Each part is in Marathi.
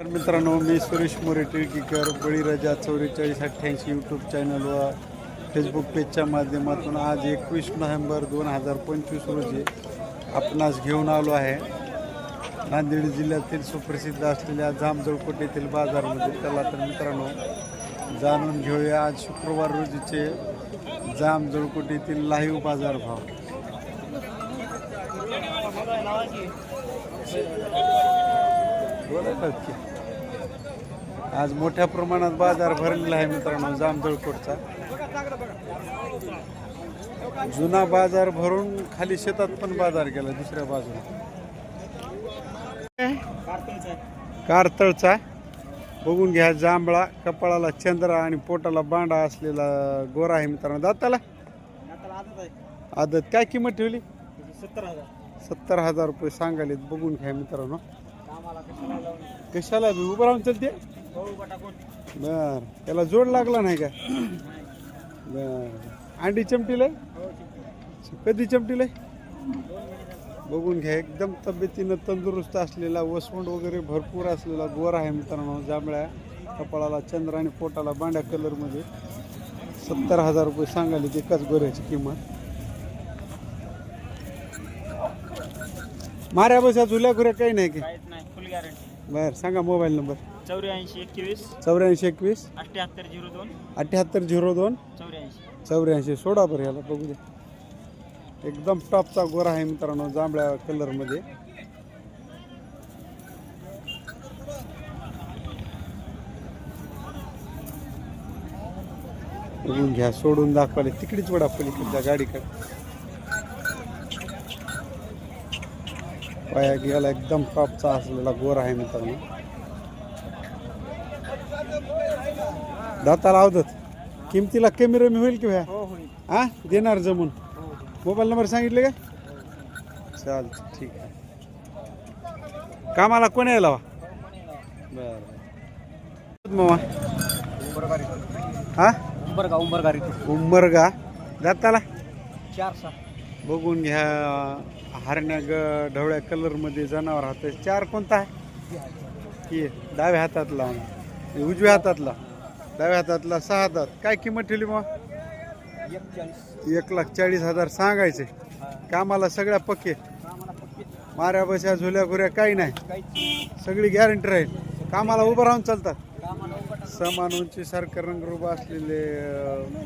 तर मित्रांनो मी सुरेश मोरे टिळकीकर बळीराजा चौवेचाळीस अठ्ठ्याऐंशी यूट्यूब चॅनल व फेसबुक पेजच्या माध्यमातून आज एकवीस नोव्हेंबर दोन हजार पंचवीस रोजी आपणास घेऊन आलो आहे. नांदेड जिल्ह्यातील सुप्रसिद्ध असलेल्या जामजळकोट येथील बाजारमध्ये. त्याला तर मित्रांनो जाणून घेऊया आज शुक्रवार रोजीचे जामजळकोट येथील लाईव्ह बाजारभाव बोला आज मोठ्या प्रमाणात बाजार भरलेला आहे मित्रांनो जामजळकोटचा जुना बाजार भरून खाली शेतात पण बाजार गेला दुसऱ्या बाजूला. कारतळचा. बघून घ्या जांभळा कपाळाला चंद्रा आणि पोटाला बांडा असलेला गोरा आहे मित्रांनो. दाताला? आदत काय किंमत ठेवली? सत्तर हजार सत्तर हजार रुपये सांगालेत बघून घ्या मित्रांनो. कशाला उभं राहून चलते? बर. त्याला जोड लागला नाही का? बर. अंडी चमटीला? कधी चमटीला? बघून घ्या एकदम तब्येतीनं तंदुरुस्त असलेला वसवंड वगैरे भरपूर असलेला गोर आहे मित्रांनो जांभळ्या कपाळाला चंद्र आणि पोटाला बांड्या कलरमध्ये. सत्तर हजार रुपये सांगाले एकाच गोऱ्याची किंमत. माऱ्या बसा झुल्या घुऱ्या काही नाही की? बर सांगा मोबाईल नंबर. चौऱ्याऐंशी एकवीस. चौऱ्याऐंशी एकवीस. अठ्ठ्याहत्तर झिरो दोन. अठ्ठ्याहत्तर झिरो दोन. चौऱ्याऐंशी. चौऱ्याऐंशी सोडा बरं याला बघू दे. एकदम टॉपचा गोरा आहे मित्रांनो जांभळ्या कलरमध्ये. बघून घ्या सोडून दाखवले. तिकडीच वडा पलीकडच्या गाडीकडे. पाया गेला एकदम टॉपचा असलेला गोरा आहे मित्रांनो. दाताला अवधत किमतीला कमी रमी होईल की भ्या? हो हा? देणार जमून. हो हो. मोबाईल नंबर सांगितले का? चालतं ठीक आहे. कामाला कोण यायला वा बर. मामा. हा? उंबरगा उंबरगारी उंबरगा. दाताला? चार सहा. बघून घ्या. हरण्या ग ढवळ्या कलरमध्ये जनावर हात चार कोणता? आहे. की डाव्या हातातला उजव्या हातातला डाव्या हातातला सहा हातात काय किंमत ठेवली मग? एक लाख चाळीस हजार सांगायचे. कामाला सगळ्या पक्के. माऱ्या बशा झुल्या घुऱ्या काही नाही. सगळी गॅरंटी राहील. कामाला उभं राहून चालतात. समान उंची सारखं रंगरूप असलेले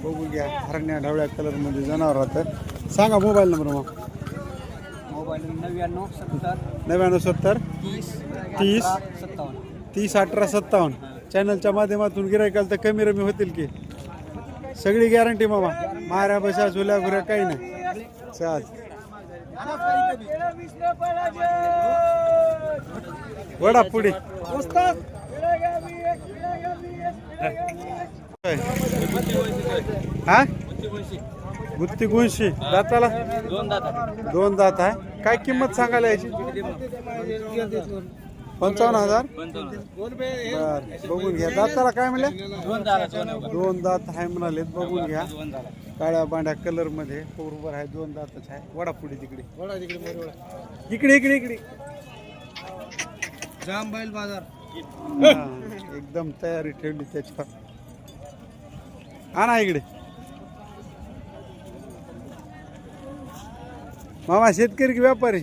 बघू घ्या. हरण्या ढवळ्या कलरमध्ये जनावर राहतात. सांगा मोबाईल नंबर मग. मोबाईल नव्याण्णव सत्तर नव्याण्णव सत्तर तीस तीस. तीस अठरा सत्तावन्न. चॅनलच्या माध्यमातून गिरायकाल तर कमी रमी होतील की? सगळी गॅरंटी मामा. माऱ्या बशा झुल्या घुऱ्या काही नाही. चाल. वडा पुढे. हा? गुत्ती गुणशी दाताला? दोन दात आहे. काय किंमत सांगायला याची पंचावन्न हजार? बर बघून घ्या. दाताला काय म्हणले दोन दात आहे म्हणालेत बघून घ्या. काळ्या बांड्या कलरमध्ये. बरोबर आहे दोन दातच आहे. वडा पुढे तिकडे. इकडे इकडे इकडे. जाम बैल बाजार. एकदम तयारी ठेवली त्याच्यावर आणा इकडे. मामा शेतकरी की व्यापारी?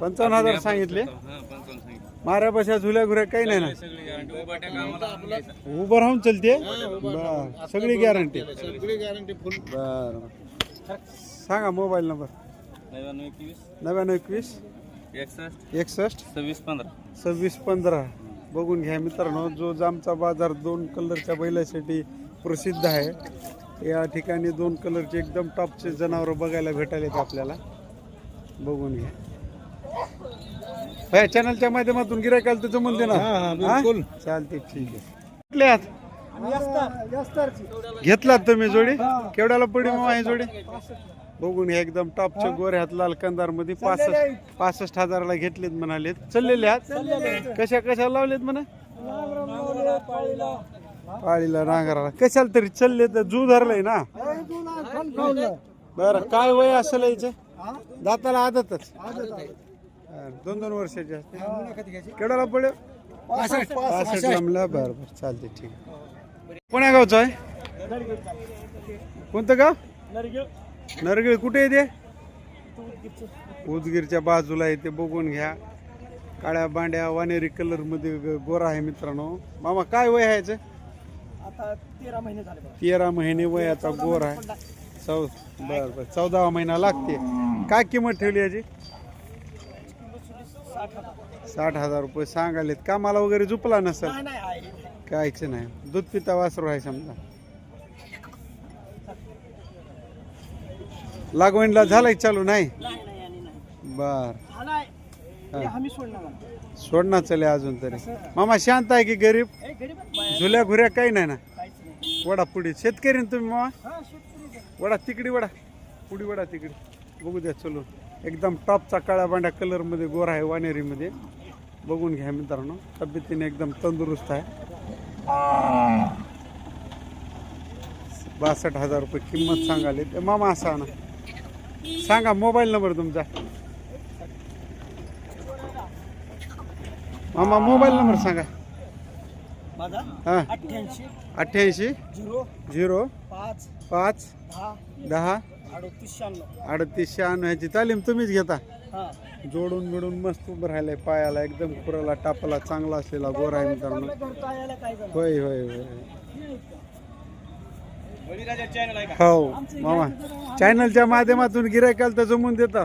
पंचावन्न हजार सांगितले. माऱ्या बशा झुल्या घुऱ्या काही नाही ना. उभं राहून चलते. बर सगळी गॅरंटी सगळी गॅरंटी फुल बर. सांगा मोबाईल नंबर. नव्याण्णव एकवीस. नव्याण्णव एकवीस. एकसष्ट. एकसष्ट. सव्वीस पंधरा. सव्वीस पंधरा. बघून घ्या मित्रांनो जो जामचा बाजार दोन कलरच्या बैलासाठी प्रसिद्ध आहे या ठिकाणी दोन कलरचे एकदम टॉपचे जनावर बघायला भेटायला येते आपल्याला. बघून घ्या. चॅनलच्या माध्यमातून गिरायकाल तर जमून दे ना. हा? चालते ठीक आहे. कुठले आहात? घेतलात तुम्ही जोडी? केवढ्याला पडी मग आहे जोडी? बघून घ्या एकदम टॉपचे गोरे हात लाल कंदारमध्ये पासष्ट पासष्ट हजाराला घेतलेत म्हणालेत. चाललेले आहात? कशा कशा लावलेत म्हणा? पाळीला. नांगराला. कशाला तरी चालले तर जू धरलंय ना. बरं काय वय असेल याचं? दाताला आदतच. दोन दोन वर्षाचे असते. केवढ्याला पडेल? पासष्ट. लांबला बरं बरं चालते ठीक आहे. कोण्या गावचं आहे? कोणतं गाव? नरगिळ. कुठे येते उदगीरच्या बाजूला आहे ते बघून घ्या. काळ्या बांड्या वानेरी कलरमध्ये ग- गोरा आहे मित्रांनो. मामा काय वय आहे याचं? आता तेरा महिने. तेरा महिने वयाचा गोर आहे. चौ बर बर. चौदावा महिना लागते. काय किंमत ठेवली याची? साठ हजार. साठ हजार रुपये सांगालेत कामाला वगैरे झुपला नसेल? नाही नाही आहे. कायच नाही. दूध पिता वासरू आहे समजा. लागवणला झालंय चालू नाही? नाही नाही आणि नाही. बर. हा. आम्ही सोडणार नाही. सोडणार चले अजून तरी. मामा शांत आहे की गरीब? बाया. झुल्या घुऱ्या काही नाही ना? काहीच नाही. वडा पुढे शेतकरी ना तुम्ही मामा? हा आहे. वडा तिकडी वडा. पुडी वडा तिकडी. बघू द्या चलून एकदम टॉपचा काळ्या बांड्या कलरमध्ये गोरा आहे वानेरीमध्ये. बघून घ्या मित्रांनो तब्येतीने एकदम तंदुरुस्त आहे. बासष्ट हजार रुपये किंमत सांगाले. ते मामा असा ना. सांगा मोबाईल नंबर तुमचा. मामा मोबाईल नंबर सांगा. हां. अठ्ठ्याऐंशी अठ्ठ्याऐंशी झिरो झिरो पाच पाच दहा अडतीस शहाण्णव. अडतीस शहाण्णव ह्याची तालीम तुम्हीच घेता. हा. जोडून मिळून मस्त उभं राहिलंय पायाला एकदम खुराला टापाला चांगला असलेला गोरा आहे मित्रांनो. होय होय होय. बळीराजा चॅनल आहे का? हो मामा. चॅनलच्या माध्यमातून गिरायकाला तर जमून देता.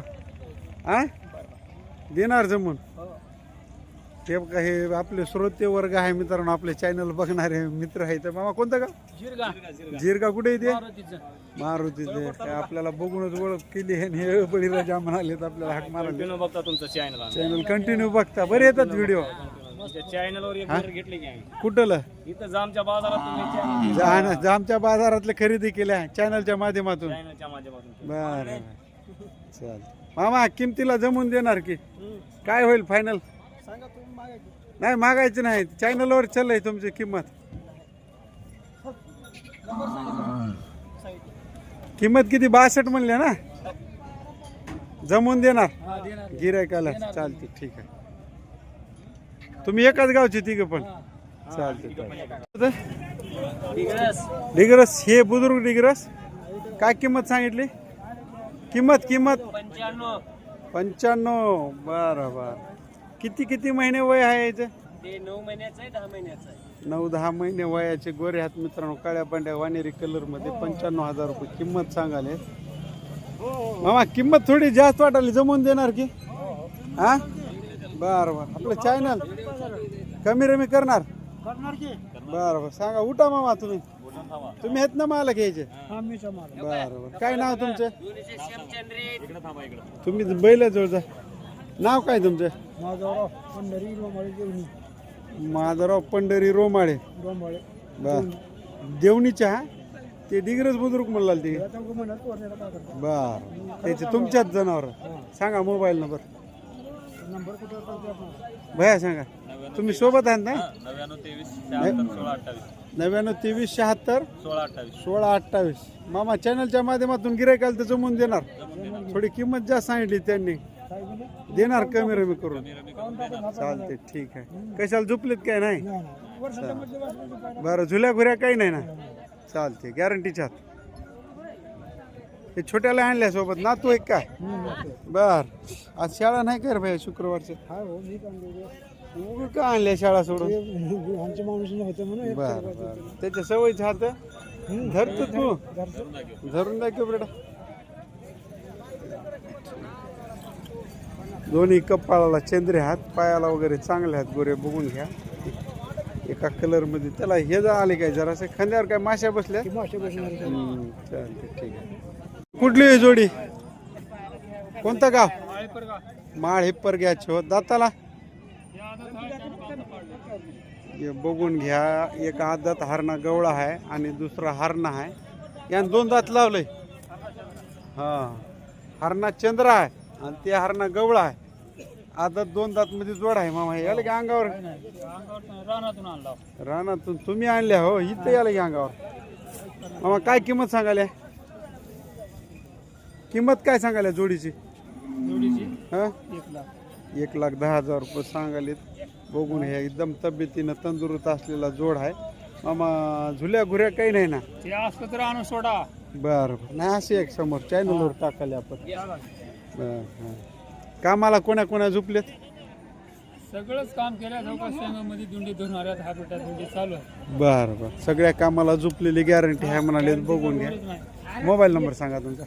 हा देणार जमून. ते हे आपले श्रोते वर्ग आहे मित्रांनो आपले चॅनल बघणारे मित्र आहे तर मामा कोणतं का जिरगा. जिरगा कुठे येते मारुतीचं. मारुतीचे ते आपल्याला बघूनच ओळख केली आहे आणि हे बळीराजा म्हणालेत आपल्याला हाक कंटिन्यू बघता तुमचं चॅनल चॅनल कंटिन्यू बघता. बरे येतात व्हिडिओ चॅनलवर एक वर घेतली की आम्ही. कुठलं? इथं जामच्या बाजारात तुम्ही चॅनल जा- जामच्या बाजारातल्या खरेदी केल्या चॅनलच्या माध्यमातून. चॅनलच्या माध्यमातून बर चाल मामा किमतीला जमून देणार की. काय होईल फायनल सांगा नाही मागायचं नाही. चॅनलवर चाललंय तुमची किंमत. किंमत किती? बासष्ट म्हणले ना? जमून देणार. हा गिरायकाला चालते ठीक आहे. तुम्ही एकाच गावचे तिघ पण. चालते चालते डिग्रस. हे बुजुर्ग डिग्रस. काय किंमत सांगितली? किंमत किंमत? पंच्याण्णव. पंच्याण्णव. बरं बरं. किती किती महिने वय आहे याचं? ते नऊ महिन्याचं आहे दहा महिन्याचं आहे. नऊ दहा महिने वयाचे गोरे हात मित्रांनो. काळ्या पांड्या वानेरी कलरमध्ये पंच्याण्णव हजार रुपये किंमत सांगाले. मामा किंमत थोडी जास्त वाटाली जमवून देणार की? हा? बरं बरं. आपलं चॅनल कमी रमी करणार? करणार की? बरं बरं. सांगा उठा मामा तुम्ही. तुम्ही आहेत ना मला घ्यायचे बरं बरं. काय नाव तुमचं? इकडे थांबा इकडे तुम्ही बैल जोडचा नाव काय तुमचं? माझा पंढरी रोमाळे देवणी माधवराव पंढरी रोमाळे. रोमाळे. बर देवणीच्या हा ते डिग्रज बुद्रुक म्हणला ते. काय बर. त्याचे तुमच्याच जनावर. सांगा मोबाईल नंबर. नंबर कुठे करतो आपण भया सांगा. तुम्ही सोबत आहात ना? नव्याण्णव तेवीस शहात्तर सोळा अठ्ठावीस. नव्याण्णव तेवीस शहात्तर सोळा अठ्ठावीस. सोळा अठ्ठावीस. मामा चॅनलच्या माध्यमातून गिरायकाला तर जमून देणार. थोडी किंमत जास्त सांगितली त्यांनी. देणार कमी रमी करून चालते ठीक आहे. कशाला झुपलेत काय नाही? बरं झुल्या घुऱ्या काही नाही ना? चालते गॅरंटीच्या हे छोट्याला आणल्या सोबत नातू एक काय? बर. आज शाळा नाही कर भाई शुक्रवारचं? हा हो मी का आणल्या शाळा सोडून? ते आमच्या माणूस होतं म्हणून एक बर बर. त्याच्या सवयीच हात? धरतो तू. धरून दाखव बेटा. दोन्ही कपाळाला चंद्रे हात पायाला वगैरे चांगले हात गोरे बघून घ्या. एका कलरमध्ये त्याला हे जा आले काय जरासे खांद्यावर काय माश्या बसल्या. हम्म, चालते ठीक आहे. कुठली आहे जोडी? कोणतं गाव? माळ हिप्पर घ्यायची हो. दाताला? हे बघून घ्या. एक आदात हरणा गवळा आहे आणि दुसरा हरणा आहे. यानं दोन दात लावलंय हा. हरणा चंद्र आहे आणि ते हरणा गवळा आहे. आदात दोन दात मध्ये जोड आहे मामा याला की अंगावर? रानातून आणला रानातून तुम्ही आणल्या हो इथं याला की अंगावर. मामा काय किंमत सांगाल्या? किंमत काय सांगाल्या जोडीची? जोडीची? हा? एक लाख. दहा हजार रुपये सांगालेत. बघून हे एकदम तब्येतीनं तंदुरुस्त असलेला जोड आहे. मामा झुल्या घुऱ्या काही नाही ना? ते असलं तर आणून सोडा. बरं बरं. नाही असे एक समोर चॅनलवर टाकाले आपण. बरं हां कामाला कोण्या कोण्या झोपलेत? सगळंच काम केलं जवळपास शेंगामध्ये दुंडी दुंडी चालू आहे. बरं बरं. सगळ्या कामाला झोपलेली गॅरंटी आहे म्हणाले बघून घ्या. मोबाईल नंबर सांगा तुमचा.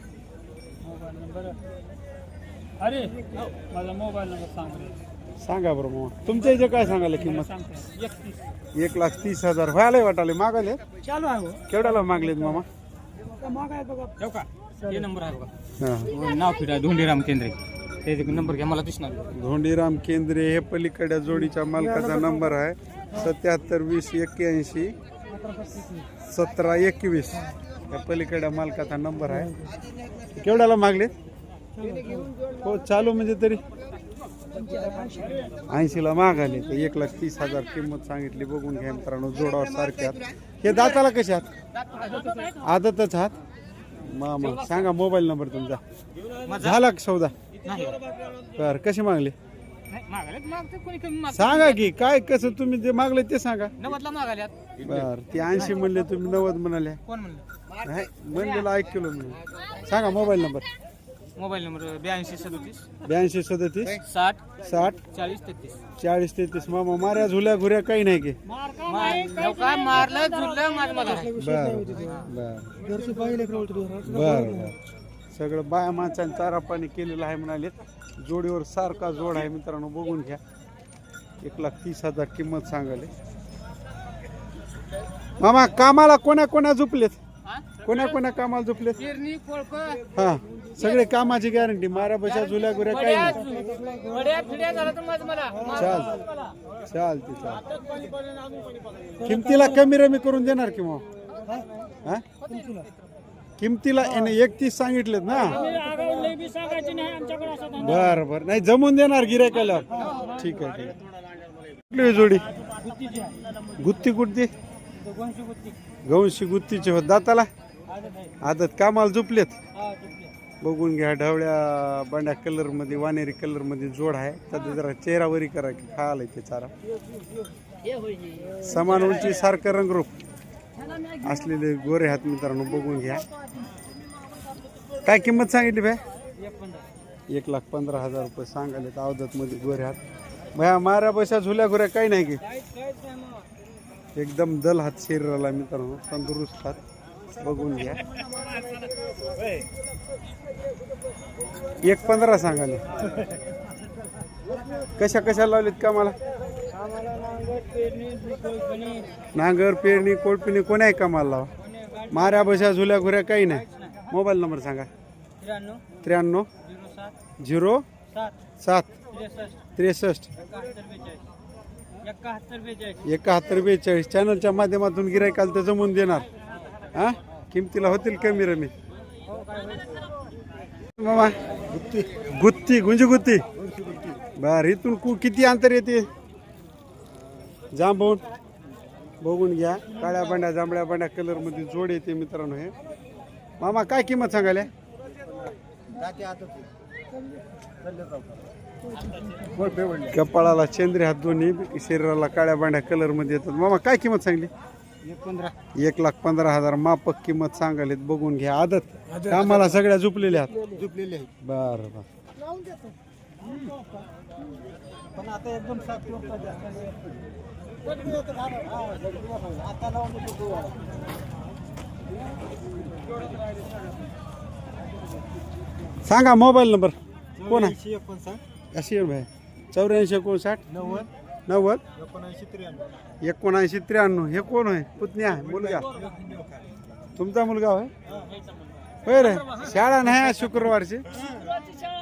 Mobile number? अरे माझा मोबाईल नंबर सांग रे. सांगा बरं मग तुमच्या इथे काय सांगायला किंमत? सांगतो एकतीस. एक लाख तीस हजार. व्हायला वाटाले मागाले चालू आहे हो. केवढ्याला मागलेत मामा? ठेव का? हे नंबर आहे बघा. हां. नाव फिरा धोंडीराम केंद्रे. ते नंबर घ्या मला दिसणार. धोंडीराम केंद्रे हे पलीकडच्या जोडीच्या मालकाचा नंबर आहे. सत्याहत्तर वीस एक्क्याऐंशी सतरा एकवीस या पलीकडच्या मालकाचा नंबर आहे. केवढ्याला मागले? हो चालू म्हणजे तरी. ऐंशीला मागाले तर एक लाख तीस हजार किंमत सांगितली. बघून घ्या मित्रांनो जोडावर सारख्यात हे दाताला कशा आहात? आदतच आहात? मामा सांगा मोबाईल नंबर तुमचा. झाला सौदा? बर कशी मागली? मागाल्यात मागते कोणी कमी माग सांगा की काय कसं तुम्ही जे मागले ते सांगा. नव्वदला मागाल्यात बर ते ऐंशी म्हणले तुम्ही नव्वद म्हणाले. कोण म्हणलं? नाही म्हणलेलं ऐक किलो म्हणून. सांगा मोबाईल नंबर. मोबाईल नंबर ब्याऐंशी सदोतीस. ब्याऐंशी सदतीस. साठ. साठ. चाळीस तेहतीस. चाळीस तेहतीस. मामा माऱ्या झुल्या घुऱ्या काही नाही की. काय मारलं झुरलं माझं मला बर बर बर बर. सगळं बाया माणसाने चारा पाणी केलेलं आहे म्हणाले जोडीवर सारखा जोड आहे मित्रांनो बघून घ्या. एक लाख तीस हजार किंमत सांगाले मामा कामाला कोण्या कोण्या झोपलेत? कोण्या कोण्या कामाला झोपलेत? हा सगळे कामाची गॅरंटी मारा बशा झुल्या गुऱ्या काही नाही. चाल. चालते चाल किमतीला कमी रमी करून देणार की मग? हा? किमतीला एकतीस सांगितलेत ना? बर बर. नाही जमून देणार गिरायकाला ठीक आहे ठीक आहे. कुठली जोडी? गुत्ती कुठती गवशी गुत्तीचे होत. दाताला? आदत. कामाला झोपलेत? बघून घ्या ढवळ्या बांड्या कलरमध्ये वानेरी कलरमध्ये जोड आहे. सध्या जरा चेहरावरी करा की खायला ते चारा. समान उंची सारखं रंगरूप. असलेले गोरे हात मित्रांनो बघून घ्या. काय किंमत सांगितली भाई एक लाख पंधरा हजार रुपये सांगायला अवधत मध्ये गोरे हात. भया मारा बशा झुल्या घुऱ्या काही नाही की. एकदम दल हात शरीराला मित्रांनो तंदुरुस्त हात. बघून घ्या. एक पंधरा सांगाले कशा कशा लावलीत का मला नांगर पेरणी कोळपिणी कोणाही कामाला? लावा माऱ्या बशा झुल्या घुऱ्या काही नाही. मोबाईल नंबर सांगा. त्र्याण्णव. झिरो सात. त्रेसष्ट. एकाहत्तर बेचाळीस. चॅनलच्या माध्यमातून गिरायकाल तर जमून देणार. हा? किमतीला होतील कमी रमी. मामा. गुत्ती. गुत्ती. गुंजी गुत्ती. बर इथून कु किती अंतर येते? जांभून बघून घ्या. काळ्या बांड्या जांभळ्या बांड्या कलरमध्ये जोड येते मित्रांनो हे. मामा काय किंमत सांगायला? कपाळाला चंद्री हात दोन्ही शरीराला काळ्या बांड्या कलरमध्ये येतात. मामा काय किंमत सांगली? एक लाख पंधरा हजार. मापक किंमत सांगालेत बघून घ्या. आदत. कामाला सगळ्या झुपलेल्या आहेत. झुपलेले आहे बर बर. पण आता एकदम सात आता लावून देतो सांगा मोबाईल नंबर. कोण आहे? एकोणसाठ. अशी भाई चौऱ्याऐंशी एकोणसाठ. नव्वद. नव्वद. एकोणऐंशी त्र्याण्णव. एकोणऐंशी त्र्याण्णव. हे कोण आहे? पुतण्या आहे मुलगा तुमचा मुलगा होय? होय रे. शाळा नाही आज शुक्रवारची?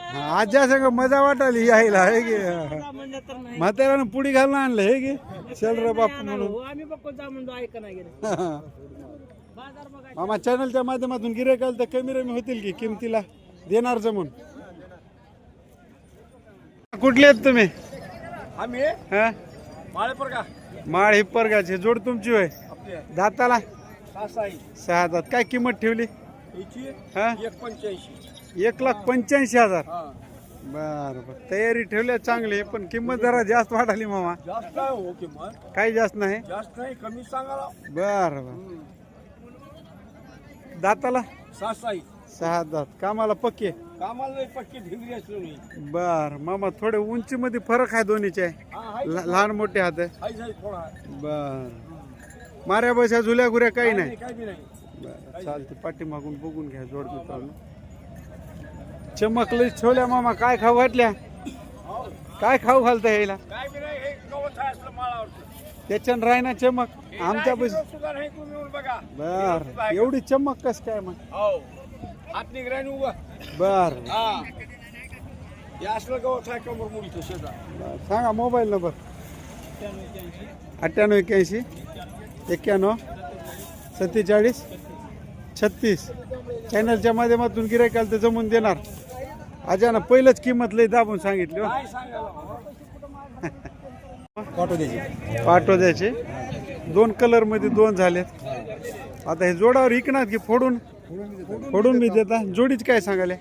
आज्या सगळं मजा वाटाली यायला हे गे म्हाताऱ्यानं पुडी घालून आणलं हे गे चल रे बाप म्हणून. आम्ही बघतो जा म्हणतो ऐका नाही गेले. बाजार बघा मामा चॅनलच्या माध्यमातून गिरायकाल तर कमी रमी होतील की किमतीला? देणार जमून. कुठले आहेत तुम्ही? आम्ही? हा? माळेपर का माळ हिप्परगाचे जोड तुमची होय. दाताला? सहा दात. काय किंमत ठेवली? हा? एक पंच्याऐंशी. एक लाख पंच्याऐंशी हजार. बर बर. तयारी ठेवल्या चांगली पण किंमत जरा जास्त वाढाली मामा. जास्त आहे हो किंमत? काही जास्त नाही. जास्त नाही कमी सांगाला बर बर. दाताला? सासाई. सहा दात. कामाला पक्के? कामाला नाही पक्की ढिंगरी असलो नाही बर. मामा थोडे उंचीमध्ये फरक आहे दोन्हीचे. हा हाय ल- लहान मोठे हात आहे. हाय हाय थोडा. बर. माऱ्या बशा झुल्या गुऱ्या काही नाही. काय बी नाही. बरं, चालते पाठीमागून बघून घ्या जोड मित्रांनो चमकले छोल्या मामा काय खाऊ घातल्या? काय खाऊ घालता यायला हे त्याच्यानं राही ना चमक. आमच्या बर. एवढी चमक कस काय मग? हो. बर. सांगा मोबाईल नंबर. अठ्ठ्याण्णव एक्क्याऐंशी एक्क्याण्णव सत्तेचाळीस छत्तीस. चॅनलच्या माध्यमातून गिरायकाला तर जमून देणार. अजाना पहिलंच किंमत लई दाबून सांगितली हो. पाठव द्यायचे. दोन कलरमध्ये दोन झालेत. आता हे जोडावर इकणार की फोडून? फोडून मी देता. जोडीच काय सांगाले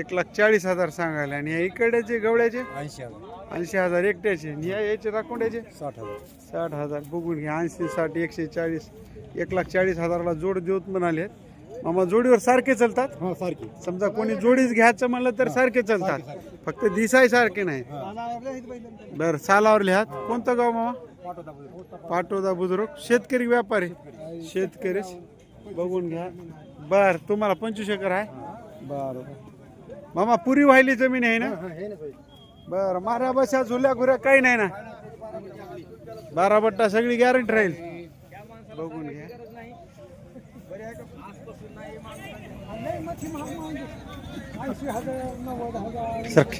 एक लाख चाळीस हजार सांगायला. आणि या इकड्याचे गवळ्याचे? ऐंशी हजार. एकट्याचे. आणि या याचे राखोंड्याचे साठ हजार. साठ हजार. बघून घ्या. ऐंशी साठ एकशे चाळीस. एक लाख चाळीस हजाराला जोड देऊत म्हणाले मामा जोडीवर सारखे चालतात? हो सारखी. समजा कोणी जोडीच घ्यायचं म्हणलं तर सारखे चालतात. फक्त दिसाय सारखे नाही. बर सालावर लिहात कोणतं गाव मामा? पाटोदा बुजुर्ग शेतकरी व्यापारी. शेतकरी. बघून घ्या. बर तुम्हाला पंचवीस एकर आहे? बर. मामा पुरी व्हायली जमीन आहे ना? बर मारा बशा झुल्या घुऱ्या काही नाही ना? बारा बट्टा सगळी गॅरंटी राहील. बघून घ्या. सरक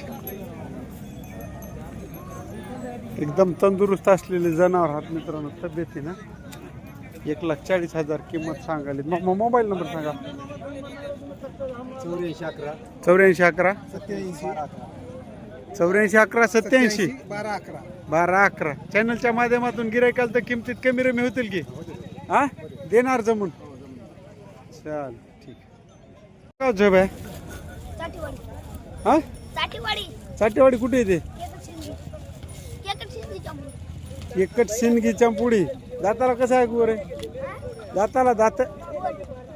एकदम तंदुरुस्त असलेले जनावर आहात मित्रांनो तब्येती ना? एक लाख चाळीस हजार किंमत सांगाली मग मग मोबाईल नंबर सांगा. चौऱ्याऐंशी अकरा. चौऱ्याऐंशी अकरा. सत्याऐंशी. चौऱ्याऐंशी अकरा सत्याऐंशी. बारा अकरा. बारा अकरा. चॅनलच्या माध्यमातून गिरायकाल तर किमतीत कमी रमी होतील की? हा? देणार जमून. चाल ठीक. आहे? हा? चाटीवाडी कुठे येते एकच शिंदगी चंपुडी. दाताला कसं आहे गोरे दाताला दात?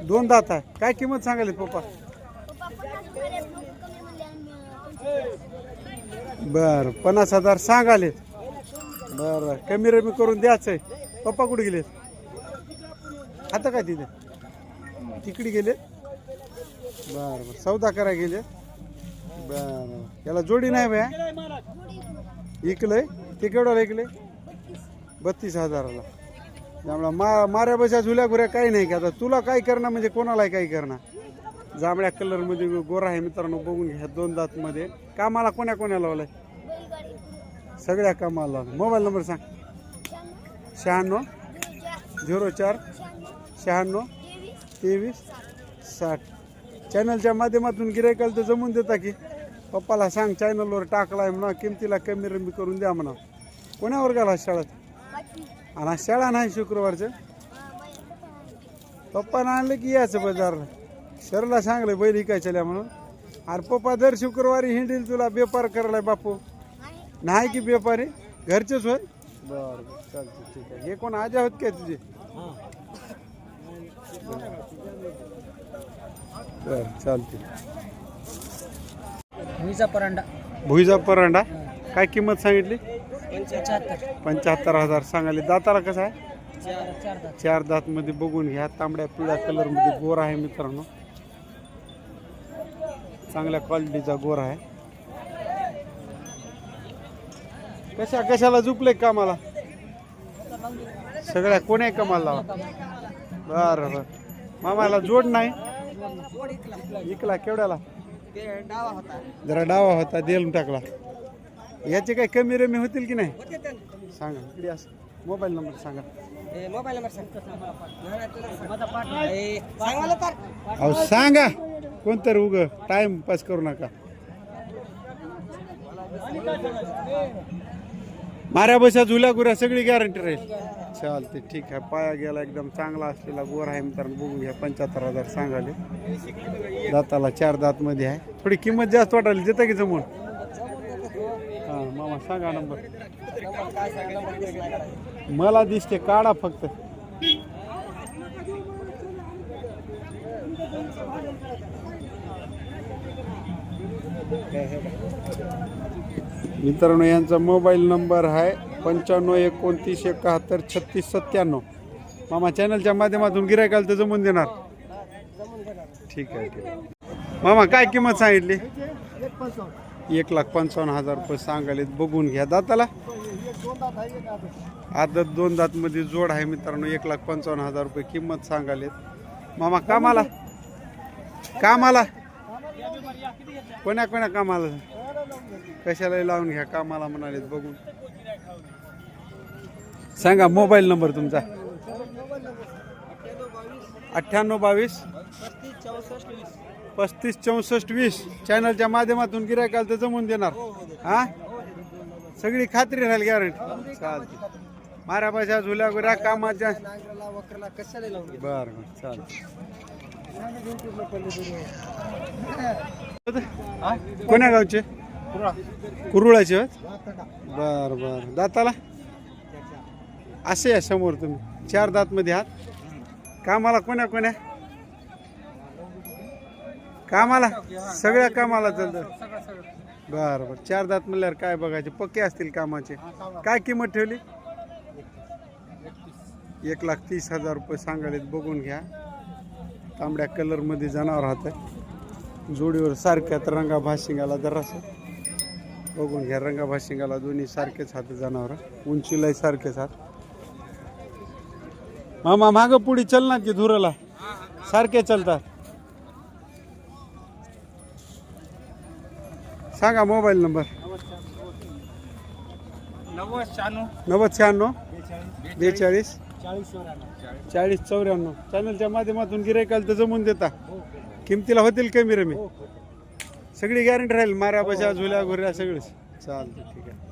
दोन दात आहे. काय किंमत सांगाली पप्पा. बर पन्नास हजार सांगाले बर कमी रमी करून द्यायचंय पप्पा कुठे गेले आता काय तिथे? तिकडे गेले बर बर. सौदा करा गेले? बर याला जोडी नाही बया? इकलंय? ते केवढ्याला इकले बत्तीस हजाराला. त्यामुळे मा माऱ्या बशा झुल्या गुऱ्या काही नाही का? आता तुला काय करणार म्हणजे कोणालाही काही करणार जांभळ्या कलरमध्ये गोरा आहे मित्रांनो बघून घ्या दोन दात मध्ये कामाला कोण्या कोण्या लावलंय? सगळ्या कामाला लावलं मोबाईल नंबर सांग. शहाण्णव झिरो चार शहाण्णव तेवीस साठ. चॅनलच्या माध्यमातून गिरायकाला तर जमून देता की पप्पाला सांग चॅनलवर टाकलाय म्हणा किमतीला कमी रमी करून द्या म्हणा. कोण्यावर गेला शाळेत आणि शाळा नाही शुक्रवारचं? पप्पानं आणलं की यायचं बाजारला शरला सांगलं बैल इकायच्या म्हणून. अरे पप्पा दर शुक्रवारी हिंडील तुला बेपार करायला बापू. नाही की बेपारी? घरचेच होय? बरं बरं चालतं ठीक आहे हे कोण आजा होत काय तुझे? बरं चालते भुईचा परांडा. भुईजा परांडा? काय किंमत सांगितली? पंच्याहत्तर पंच्याहत्तर हजार सांगाले दाताला कसं आहे? चार दात. चार दात मध्ये बघून घ्या. तांबड्या पिवळ्या कलरमध्ये गोर आहे मित्रांनो. चांगल्या क्वालिटीचा गोर आहे. कशा कशाला झुकले कामाला? सगळ्या कोण्या कामाला लावा? बरं बरं. मामाला जोड नाही. इकला केवढ्याला? जरा डावा होता देलून टाकला. याचे काही कमी रमी होतील की नाही? सांगा इकडे असं मोबाईल नंबर सांगा. मोबाईल नंबर सांग. तर अहो सांगा कोणतर उग? टाइम पास करू नका. माऱ्या बसा झुल्या गुऱ्या सगळी गॅरंटी राहील. चालते ठीक आहे. पाया गेला एकदम चांगला असलेला गोर आहे मित्रांनो बघू घ्या पंच्याहत्तर हजार सांगाले. दाताला चार दात मध्ये आहे. थोडी किंमत जास्त वाटायला देता की जमून? हा मामा सांगा नंबर. मला दिसते काढा फक्त. मित्रांनो यांचा मोबाईल नंबर आहे पंच्याण्णव एकोणतीस एकाहत्तर छत्तीस सत्त्याण्णव. मामा चॅनलच्या माध्यमातून गिरायकाला तर जमून देणार. ठीक आहे ठीक आहे. मामा काय किंमत सांगितली? एक लाख पंचावन्न हजार रुपये सांगालेत बघून घ्या दाताला. आदत दोन दातमध्ये जोड आहे मित्रांनो. एक लाख पंचावन्न हजार रुपये किंमत सांगालेत मामा कामाला? कामाला? कोण्या कोण्या कामाला? कशाला लावून घ्या. कामाला म्हणाले बघून. सांगा मोबाईल नंबर तुमचा. अठ्ठ्याण्णव बावीस. पस्तीस चौसष्ट वीस. चॅनलच्या माध्यमातून गिरायकाला तर जमून देणार. हा? सगळी खात्री राहील गॅरंटी चालते मारा पैसा झुल्या गुऱ्या कामाच्या. बरं बरं चालते कोण्या गावचे? कुरुळाचे बर बर. दाताला? असे आहे समोर तुम्ही. चार दात मध्ये आहात. कामाला कोण्या कोण्या? कामाला? सगळ्या कामाला चालतं बर बर. चार दात म्हणल्यावर काय बघायचे? पक्के असतील कामाचे. काय किंमत ठेवली? एक लाख तीस हजार रुपये सांगायला बघून घ्या. तांबड्या कलरमध्ये जनावर राहतं जोडीवर सारख्यात रंगा भाशिंगाला जरासं. बघून घ्या. रंगा भाशिंगाला दोन्ही सारखेच हात जनावर. उंचीलाही सारखेच हात. मामा मागं पुढे चलणार की धुराला. सारखे चालतात. सांगा मोबाईल नंबर. नव्वद शहाण्णव. नव्वद शहाण्णव. बेचाळीस. चाळीस चौऱ्याण्णव. चाळीस चौऱ्याण्णव. चॅनलच्या माध्यमातून गिरायकाला तर जमून देता. किमतीला होतील कमी रमी. सगळी गॅरंटी राहील. मारा बशा झुल्या घुऱ्या सगळीच. चालतं ठीक आहे.